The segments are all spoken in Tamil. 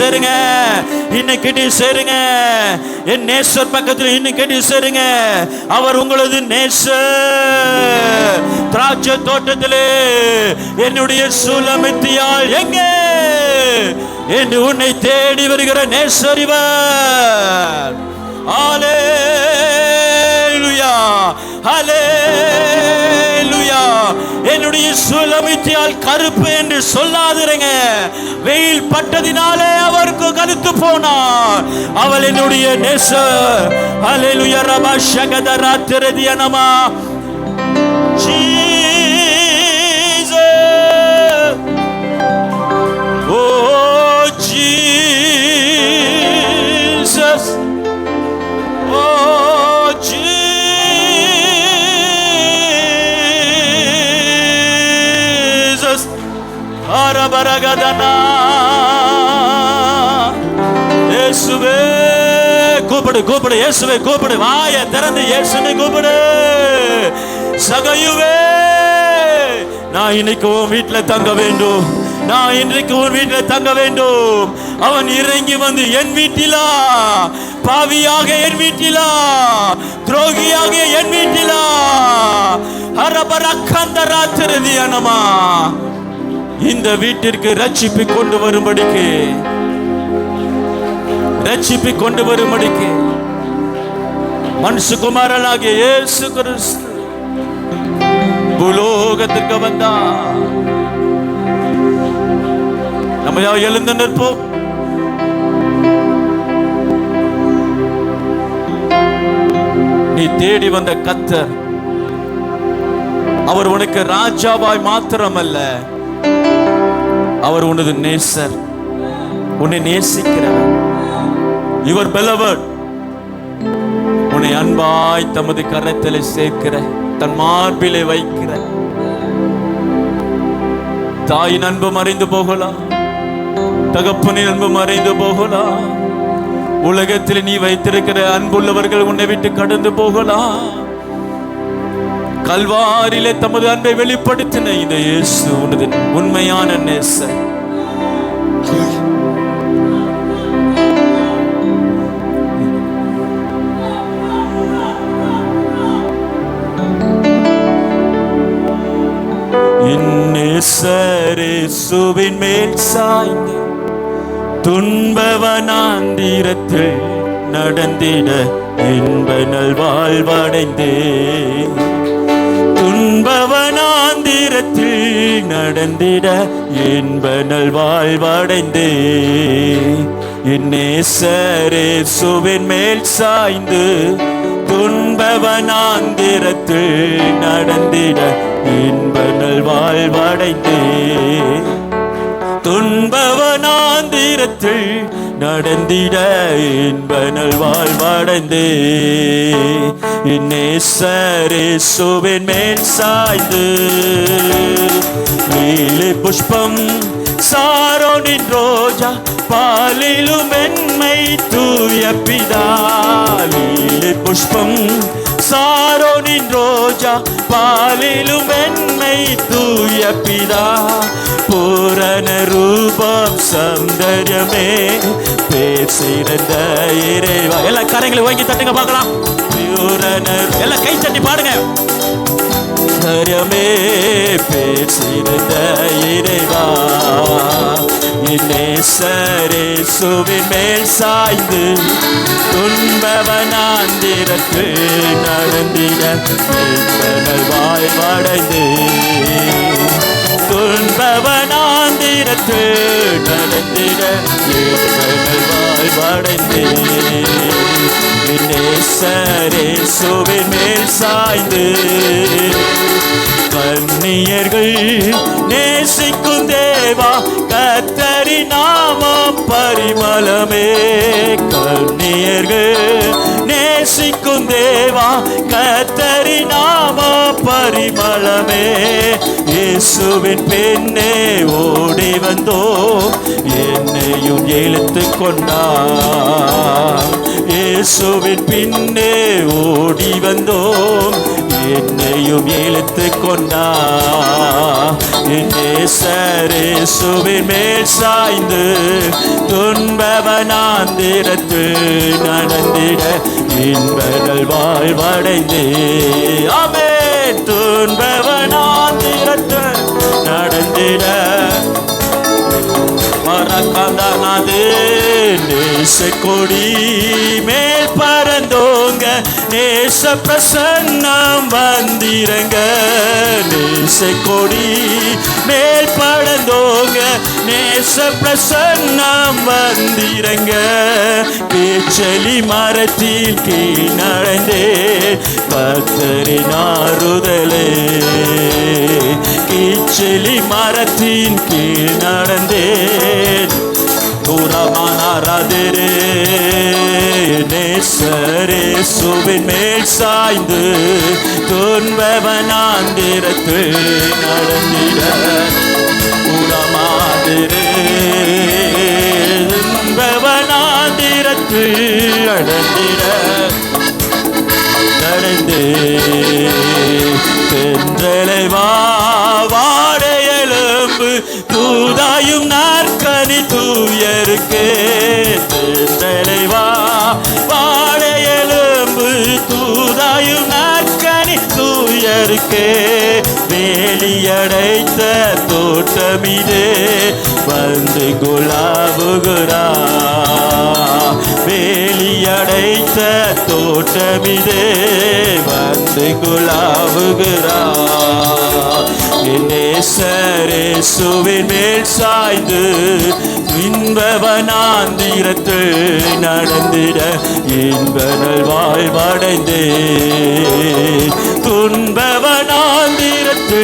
சேருங்க. இன்னைக்கு கிட்டி சேருங்க. என் நேசர் பக்கத்தில் இன்னைக்கு கிட்டி சேருங்க. அவர் உங்களது நேசர். திராட்சை தோட்டத்திலே என்னுடைய சூலமித்தியால் எங்கே? என்று உன்னை தேடி வருகிற நேசரிவர் இவர். ஹalleluya. ஹalleluya. என்னுடைய சுலமித்தியால் கருப்பு என்று சொல்லாதிருங்க. வெயில் பட்டதினாலே அவருக்கு கருத்து போனார். அவள் என்னுடைய நேசர். ஹalleluya ரபா பரகதனா இயேசுவே கூப்பிடு கூப்பிடு இயேசுவை கூப்பிடு வாய திறந்து இயேசுவை கூப்பிடு சகையுவே நான் இன்னைக்கு உன் வீட்டில் தங்க வேண்டும் நான் இன்றைக்கு உன் வீட்டில் தங்க வேண்டும் அவன் இறங்கி வந்து என் வீட்டிலா பாவியாக என் வீட்டிலா துரோகியாக என் வீட்டிலா ஹரபரக்கந்த ராத்திரதி அனமா இந்த வீட்டிற்கு ரட்சிப்பை கொண்டு வரும்படிக்கு. ரட்சிப்பை கொண்டு வரும்படிக்கு. மனுஷகுமாரனாகிய இயேசு கிறிஸ்து பூலோகத்திற்கு வந்தா நம்ம யார் எழுந்து நிற்போம்? நீ தேடி வந்த கத்தர் அவர் உனக்கு ராஜாவாய் மாத்திரமல்ல அவர் உனது நேசர். உன்னை நேசிக்கிறார் இவர் பெலவர் உன்னை அன்பாய் தமது கரத்திலே சேர்க்கிற தன் மார்பிலே வைக்கிற. தாயின் அன்பு மறைந்து போகலாம் தகப்பனின் அன்பு மறைந்து போகலாம் உலகத்தில் நீ வைத்திருக்கிற அன்புள்ளவர்கள் உன்னை விட்டு கடந்து போகலாம் கல்வாரிலே தமது அன்பை வெளிப்படுத்தின இந்த இயேசு உனது உண்மையான நேசர். சுவின் மேல் சாய்ந்து துன்பவனாந்திரத்தில் நடந்திட இன்ப நல்வாழ்வடைந்தே துன்பவனாந்திரத்தில் நடந்திட இன்ப நல்வாழ்வடைந்தே என்னேசரே சுவின் மேல் சாய்ந்து துன்பவனாந்திரத்தில் நடந்திட இன்ப நல்வாழ்வடைந்தே துன்பவனாந்திரத்தில் நடந்திட இன்ப நல்வாழ்வடைந்தே இன்னேசரே சுவின் மேல் சாய்ந்து நீலி புஷ்பம் சாரோனின் ரோஜா பாலிலும் மென்மை தூய பிதா. நீலி புஷ்பம் சாரோனின் ரோஜா பாலிலும் வெண்மை தூய பிதா. பூரண ரூபம் சௌந்தர்யமே பேர் சிறந்த இறைவா. எல்லா கரைகளை வாங்கி தட்டுங்க பார்க்கலாம். பூரண எல்லாம் கை தட்டி பாடுங்க. சௌந்தர்யமே பேர் சிறந்த இறைவா. இன்னேசரே சுவின் மேல் சாய்ந்து துன்பவனாந்திரத்து நடந்திட வாய்வடைந்து. வாழ்வடைந்து துன்பவனாந்திரத்து நடந்திட வாய்வடைந்து. வாழ்வடைந்து சுவின் மேல் சாய்ந்து. கண்ணியர்கள் நேசிக்கும் தேவா கத்தரி நாமம் பரிமளமே. கண்ணியர்கள் நேசிக்கும் தேவா கத்தரி நாமம் பரிமளமே. இயேசுவின் பெண்ணே ஓடி வந்தோ என்னையும் இழுத்து கொண்டார். இயேசுவின் பின்னே ஓடி வந்தோம். என்னையும் இழுத்து கொண்டா. என்னே நேசரேசுவின் மேல் சாய்ந்து துன்பவனாந்திரத்து நடந்திட இன்பர்கள் வாழ்வடைந்தே. அமே துன்பவனாந்திரத்து நடந்திட. மறக்காதனது. நேச கொடி மேல் பறந்தோங்க நேச பிரசன்னம் வந்திரங்க. நேச கொடி மேல் படந்தோங்க. நேச பிரசன்னம் வந்திரங்க. பேச்சலி மரத்தில் கீழ் நடந்தே. கத்தரின் ஆறுதலே கீச்சலி மரத்தின் கீழ் நடந்தே. தூரமானாரதிரே. நேசரே சுவின் மேல் சாய்ந்து துன்பவனாந்திரத்தில் நடந்திட தூரமாதிரே துன்பவனாந்திரத்து நடந்திட நடந்தே தூயருக்கு வேலியடைத்த தோட்டமிதே வந்து குலாபுகுரா வேலியடைத்த தோட்டமிதே வந்து குலாவுகிறா சுவின் மேல் சாய்ந்து இன்பவனாந்திரத்து நடந்திட இன்பனல் வாழ்வடைந்தே துன்பவனாந்திரத்து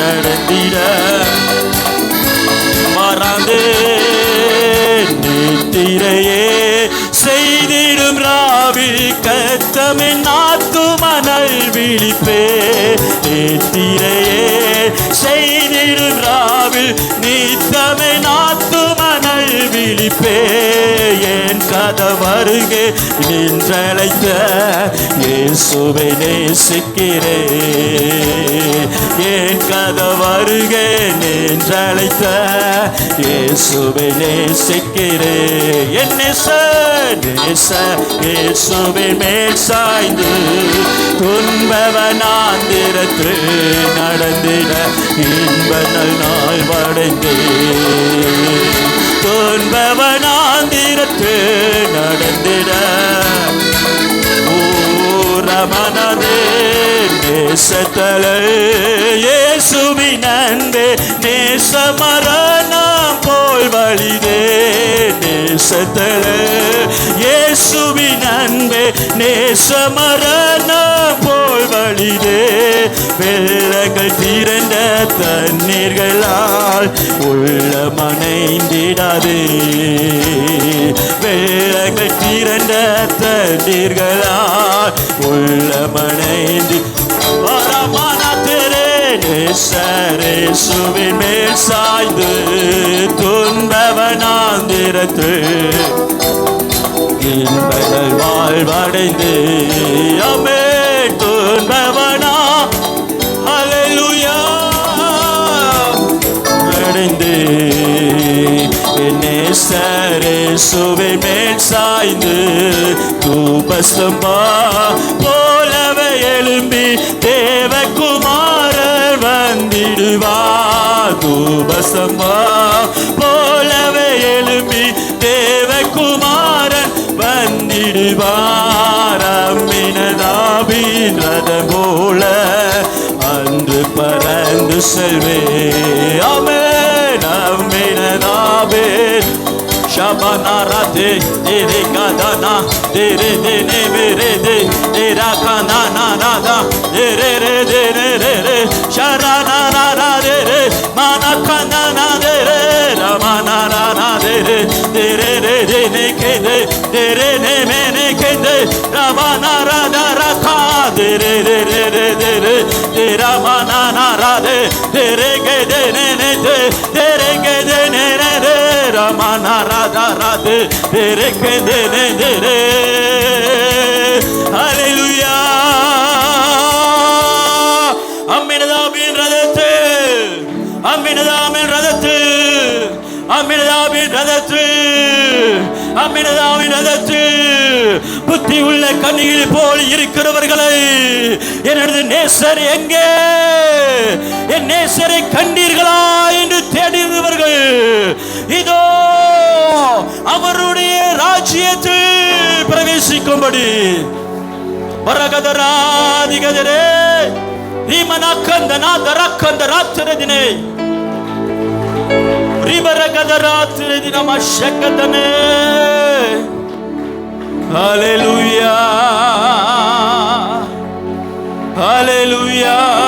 நடந்திட மறந்து நித்திரையே செய்திடும் ராவி கத்தமின் நாத்து மணல் விழிப்பே. நித்திரையே செய்திடும் ராவில் நித்தமை நாத்து மணல் விழிப்பே. என் கதை வருகே நின்றழைத்த இயேசுவை நேசிக்கிறே. என் கதை வருகே நின்றழைத்த இயேசுவை நேசிக்கிறே. என் நேச நேச இயேசுவின் மேல் சாய்ந்து. துன்பவனாந்திரத்து நடந்திட இன்பங்கள் நாள் வடைந்தே துன்பவனாந்திரத்து நடந்திட ஊரமனதே நேசத்தலை இயேசுவின் அன்பே நேசமரணம் போல் வழிதே நேசத்தலை இயேசுவின் அன்பே நேசமரணம் போல் வழிதே. வெள்ளங்கள் திரண்ட தண்ணீர்களால் உள்ள மனைந்திடாதே வெள்ளங்கள் திரண்ட தண்ணீர்களால் உள்ள மனைந்து வரமான தெரே சுவின் மேல் சாய்ந்து துன்பவனாந்திரத்து இன்பங்கள் வாழ்வடைந்து. அமே துன்பவனா அலையுயா அடைந்து. என்னை சுவை மேல் சாய்ந்து தூபஸ்தம்பா போலவே எழும்பி தேவகுமாரர் வந்திடுவா. தூபஸ்தம்பா போலவே எழும்பி தேவகுமாரன் வந்திடுவார் அம்மினதாபின் ரதம் போல அன்று பறந்து செல்வே. அமே நம் Abel Şabana rati diri kadana diri dini biridi dira kanana rada diri re diri re re şarana rara diri mana kanana diri ramana rana diri. Diri re dini kedi diri ne me meni kedi ramana rada raka diri diri diri diri ramana மாறாது. தெருகது நினைத்து தெருகது நினைது. ரமணா ராஜா ராது தெருகது நினைது. அலையா அம்மினதாபின் ரதத்து அம்மினதாமின் ரதத்து அம்மினதாபின் ரதத்து அம்மினதாமின் ரதத்து. நீ உள்ள கண்ணியில் போல் இருக்கிறவர்களை எனது நேசர் எங்கே? என் நேசரை கண்டீர்களா என்று தேடினவர்கள் இதோ அவருடைய ராஜ்யத்தில் பிரவேசிக்கும்படி. வரகதராதிகதரே ரீமனாக்கந்தனா தரக்கந்த ராத்திரி தினை ரீபரகத ராத்திர தினமா சக்கந்தமே Hallelujah. Hallelujah.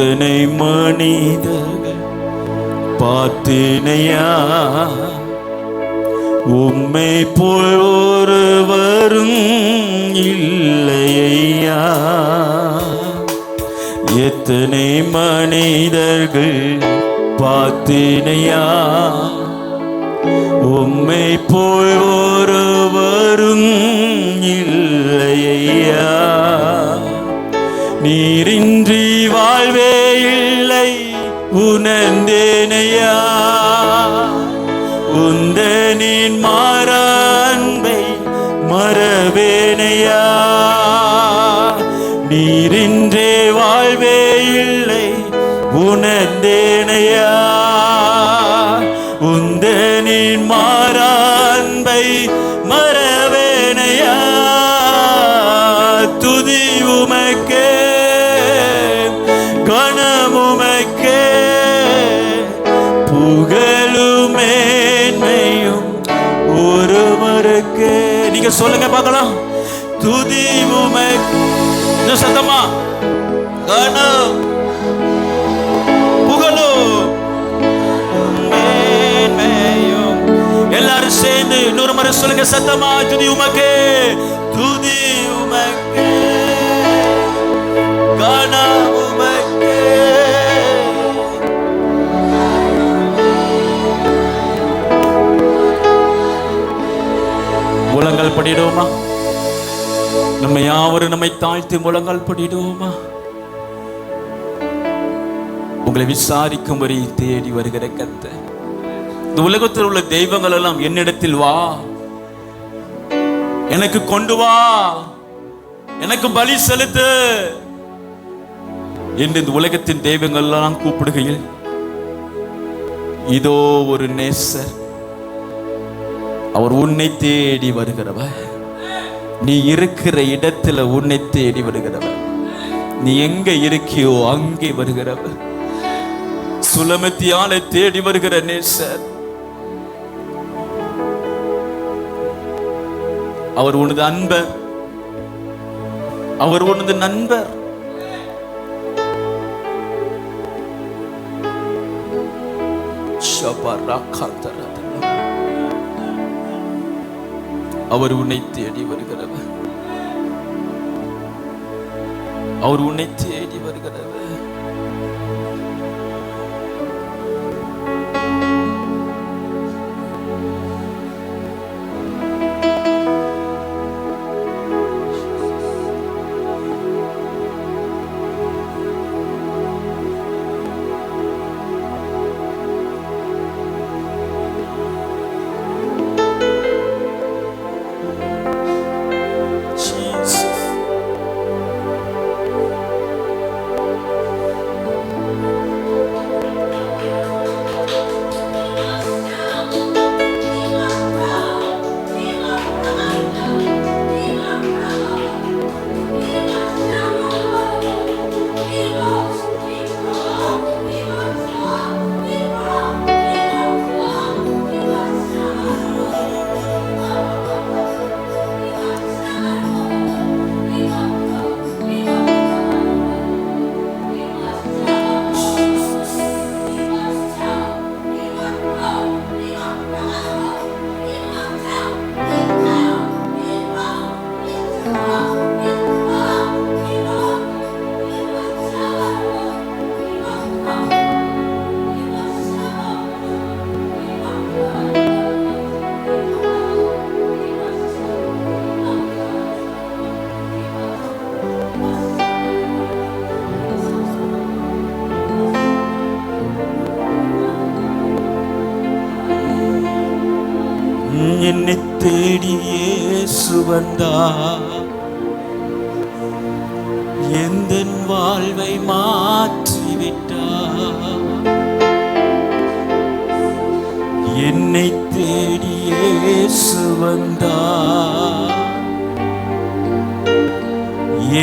எத்தனை மனிதர்கள் பார்த்தினையா? உம்மை போல் ஒருவரும் இல்லையா? எத்தனை மனிதர்கள் பார்த்தினையா? உம்மை போல் ஒருவரும் இல்லையா? நீரின்றி வாழ்வே இல்லை உணர்ந்தேனையா? உந்தனின் மா நீங்க சொல்லுங்க பார்க்கலாம். துதி உமக்கு இன்னும் சத்தமா? கணம் புகழும் எல்லாரும் சேர்ந்து இன்னொரு முறை சொல்லுங்க சத்தமா துதி உமக்கு. துதி உமக்கு. கணம் முழங்கால் படிடுவோமா? நம்ம யாவரும் நம்மை தாழ்த்தி முழங்கால் படிடுவோமா? உங்களை விசாரிக்கும்படி தேடி வருகிற கத்த இந்த உலகத்தில் உள்ள தெய்வங்கள் எல்லாம் என்னிடத்தில் வா. எனக்கு கொண்டு வா. எனக்கு பலி செலுத்து. என்று இந்த உலகத்தின் தெய்வங்கள் எல்லாம் கூப்பிடுகையில் இதோ ஒரு நேசர். அவர் உன்னை தேடி வருகிறவர். நீ இருக்கிற இடத்துல உன்னை தேடி வருகிறவர். நீ எங்க இருக்கியோ அங்கே வருகிறவர். சுலமத்தியால தேடி வருகிற நேசர். அவர் உனது அன்பர். அவர் உனது நண்பர். ஷபரகதரதல. அவர் உன்னை தேடி வருகிறவர். அவர் உன்னை தேடி வருகிறவர். சுவந்தா எந்த வாழ்வை மாற்றிவிட்டா? என்னை தேடியே சுவந்தா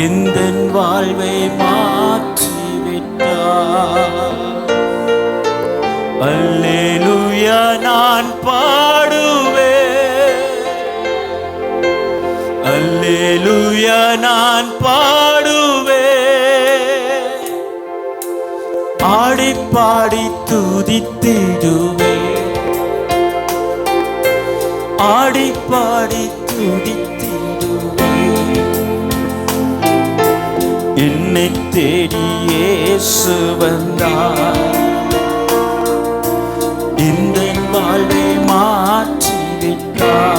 எந்த வாழ்வை மாற்றிவிட்டா? அல்லேலுயா நான் பா அல்லேலூயா நான் பாடுவே ஆடி பாடி துதித்திடுவே ஆடி பாடி துதித்திடுவே என்னை தேடியே சுவந்தார் இந்த வாழ்வை மாற்றிவிட்டார்.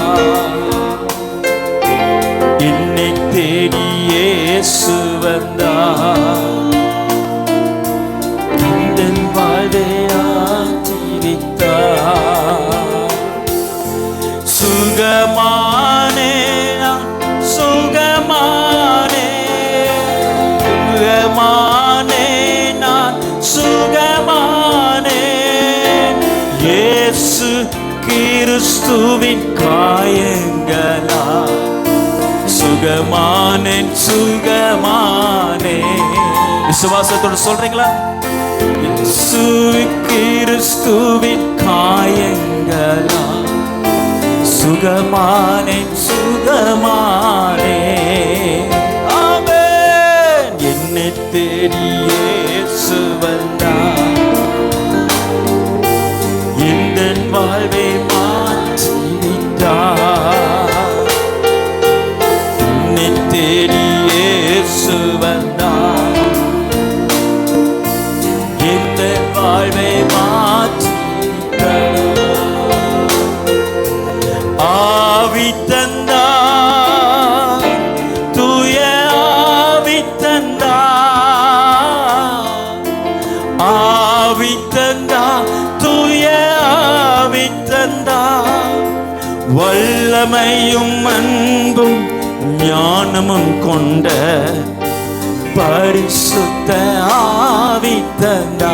இயேசுவன் விசுவாசத்தோடு சொல்றீங்களா? கிறிஸ்துவின் காய ஆவி வல்லமையும் அன்பும் ஞானமும் கொண்ட பரிசுத்த ஆவி தந்தா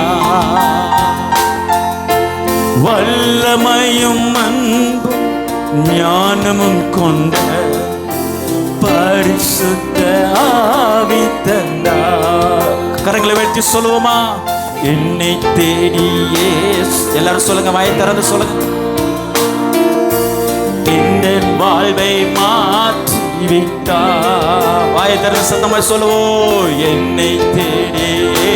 வல்லமையும் அன்பும் ஞானமும் கொண்ட பரிசுத்த ஆவி கரங்களை வைத்து சொல்லுவோமா? என்னை தேடியே எல்லாரும் சொல்லுங்க வாயை திறந்து சொல்லுங்க. இந்த வாழ்வை மாற்றிவிட்டா விட்டா வாயை திறந்து சத்தமாய் சொல்லுவோம். என்னை தேடியே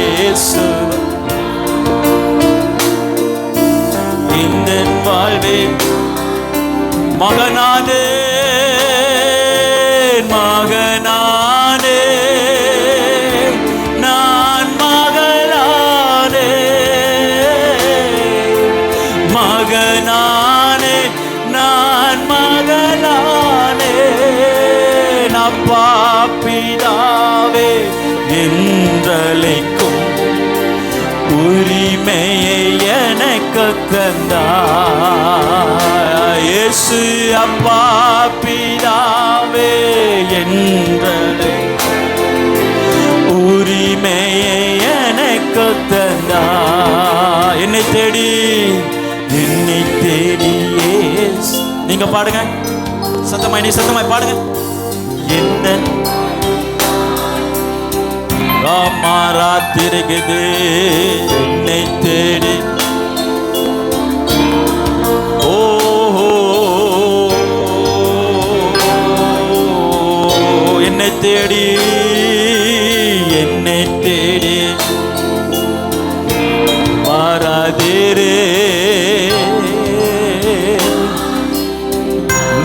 இயேசு அப்பா பிதாவே என்றலை உரிமையை எனக்கு தந்தா. என்னை தேடி என்னை தேடி நீங்க பாடுங்க. சத்தமாய் நீ சத்தமாய் பாடுங்க. எந்த ராமா ராத்திருக்குது? என்னை தேடி தேடி என்னை தேடி மாறாதீரே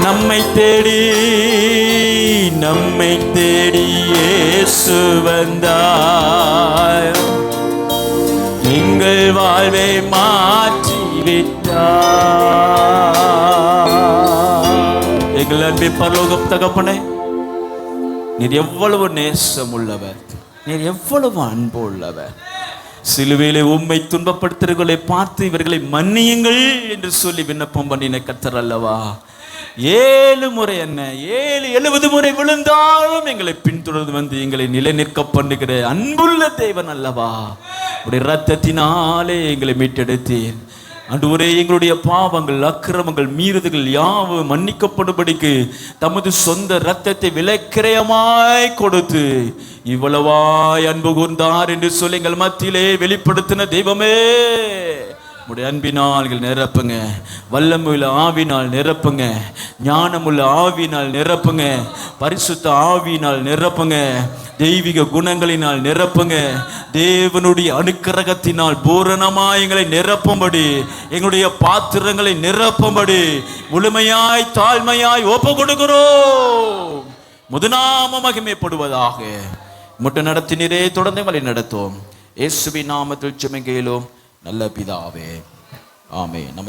நம்மை தேடி நம்மை தேடி இயேசு வந்தாய் எங்கள் வாழ்வை மாற்றி விட்டார். எங்கள் அன்பை பரலோகம் தகப்பனே நீர் எவ்வளவு நேசம் உள்ளவர் நீர் எவ்வளவு அன்பு உள்ளவர் சிலுவையிலே உம்மை துன்பப்படுத்துகிறவர்களை பார்த்து இவர்களை மன்னியுங்கள் என்று சொல்லி விண்ணப்பம் பண்ணின கத்தர் அல்லவா? ஏழு முறை என்ன? ஏழு எழுபது முறை விழுந்தாலும் எங்களை பின்தொடர்ந்து வந்து எங்களை நிலைநிற்க பண்ணுகிற அன்புள்ள தேவன் அல்லவா? உடைய ரத்தத்தினாலே எங்களை மீட்டெடுத்தீர். அன்றுவரே எங்களுடைய பாவங்கள் அக்கிரமங்கள் மீறுதல்கள் யாவும் மன்னிக்கப்படும்படிக்கு தமது சொந்த ரத்தத்தை விலைக்கிரயமாய் கொடுத்து இவ்வளவாய் அன்பு கூர்ந்தார் என்று சொல்லி எங்கள் மத்தியிலே வெளிப்படுத்தின தெய்வமே. உடைய அன்பினால் நிரப்புங்க. வல்லமுள்ள ஆவினால் நிரப்புங்க. ஞானமுள்ள ஆவினால் நிரப்புங்க. பரிசுத்த ஆவினால் நிரப்புங்க. தெய்வீக குணங்களினால் நிரப்புங்க. தேவனுடைய அனுக்கிரகத்தினால் பூரணமாய் எங்களை நிரப்பும்படி எங்களுடைய பாத்திரங்களை நிரப்பும்படி முழுமையாய் தாழ்மையாய் ஒப்பு கொடுக்கிறோம். முதுநாம மகிமைப்படுவதாக. முட்டை நடத்தினரே தொடர்ந்து வழி நடத்தும் இயேசுவின் நாமத்தில் சுமங்கையிலும் நல்ல பிதாவே. ஆமே நம்ம